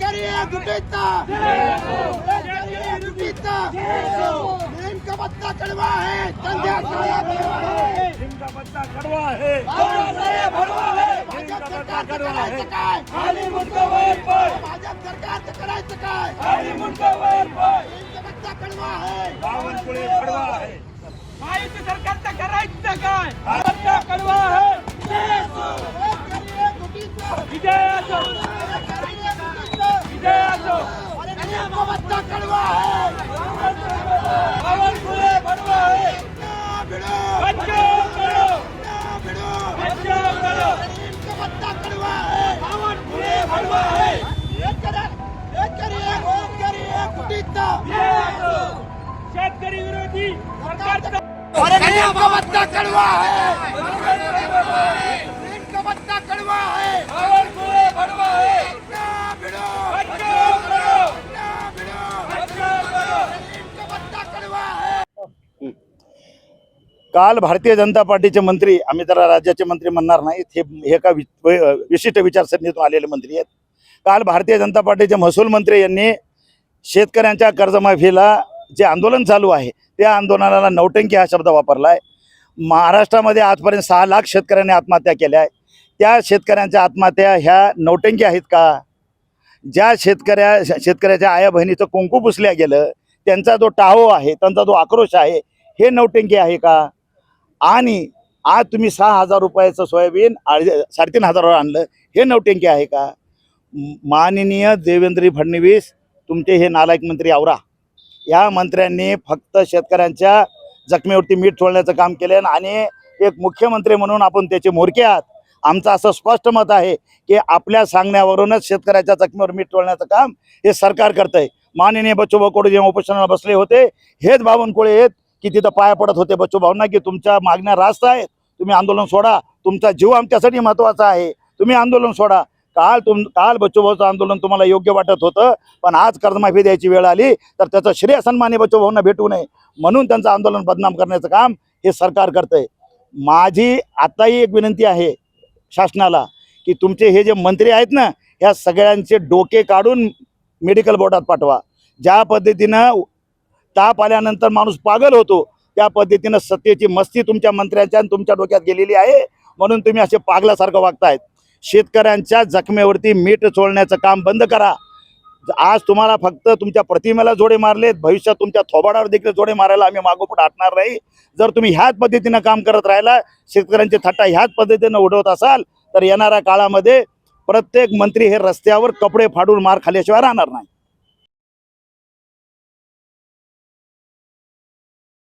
शेतकरी एकजुटीचा शेतकरी एकजुटीचा नेमका बत्ता कडवा आहे संध्या जिनका बच्चा कड़वा है। भाजप करायचं काय भाजप सरकारचं सरकारचं अरे नेमका बत्ता कडवा आहे काल भारतीय जनता पार्टीचे मंत्री आम्ही जरा राज्याचे मंत्री म्हणणार नाही हे हे एका वि- विशिष्ट विचारसरणीतून आलेले मंत्री आहेत. काल भारतीय जनता पार्टीचे महसूल मंत्री यांनी शेतकऱ्यांच्या कर्जमाफीला जे आंदोलन चालू आहे त्या आंदोलनाला नौटंकी हा शब्द वापरला आहे महाराष्ट्रामध्ये आजपर्यंत सहा लाख शेतकऱ्यांनी आत्महत्या केल्या आहे. त्या शेतकऱ्यांच्या आत्महत्या ह्या नौटंकी आहेत का? ज्या शेतकऱ्या शेतकऱ्याच्या आया बहिणीचं कुंकू पुसल्या गेलं त्यांचा जो टाहो आहे त्यांचा जो आक्रोश आहे हे नौटंकी आहे का? आणि आज तुम्ही सहा हजार रुपयाचं सोयाबीन साडेतीन हजारावर आणलं हे नौटंकी आहे का? माननीय देवेंद्र फडणवीस तुमचे हे नालायक मंत्री आवरा. या मंत्र्यांनी फक्त शेतकऱ्यांच्या जखमेवरती मीठ ठोळण्याचं काम केलं आणि एक मुख्यमंत्री म्हणून आपण त्याचे मोरके आहात. आमचं असं स्पष्ट मत आहे की आपल्या सांगण्यावरूनच शेतकऱ्याच्या जखमेवर मीठ ठोळण्याचं काम हे सरकार करतंय. माननीय बच्चूभाऊ कडू जेव्हा उपोषणाला बसले होते हेच बावनकुळे आहेत की तिथं पाया पडत होते. बच्चूभाऊंना की तुमच्या मागण्या रास्त आहेत. तुम्ही आंदोलन सोडा. तुमचा जीव आमच्यासाठी महत्त्वाचा आहे. तुम्ही आंदोलन सोडा. काल तुम काल बच्चूभाऊचं आंदोलन तुम्हाला योग्य वाटत होतं पण आज कर्जमाफी द्यायची वेळ आली तर त्याचं श्रेय सन्मान्य बच्चूभाऊंना भेटू नये. म्हणून त्यांचं आंदोलन बदनाम करण्याचं काम हे सरकार करतंय. माझी आताही एक विनंती आहे शासनाला की तुमचे हे जे मंत्री आहेत ना ह्या सगळ्यांचे डोके काढून मेडिकल बोर्डात पाठवा. ज्या पद्धतीनं ताप आल्यानंतर माणूस पागल होतो त्या पद्धतीनं सत्तेची मस्ती तुमच्या मंत्र्यांच्या आणि तुमच्या डोक्यात गेलेली आहे म्हणून तुम्ही असे पागल्यासारखं वागतायत. शेतकऱ्यांच्या जखमेवरती मीठ चोळण्याचं काम बंद करा. आज तुम्हाला फक्त तुमच्या प्रतिमेला जोडे मारलेत भविष्यात तुमच्या थोबाडावर देखील जोडे मारायला आम्ही मागोपुढे हटणार नाही. जर तुम्ही ह्याच पद्धतीनं काम करत राहिला शेतकऱ्यांचे थट्टा ह्याच पद्धतीनं उडवत असाल तर येणाऱ्या काळामध्ये प्रत्येक मंत्री हे रस्त्यावर कपडे फाडून मार खाल्ल्याशिवाय राहणार नाही.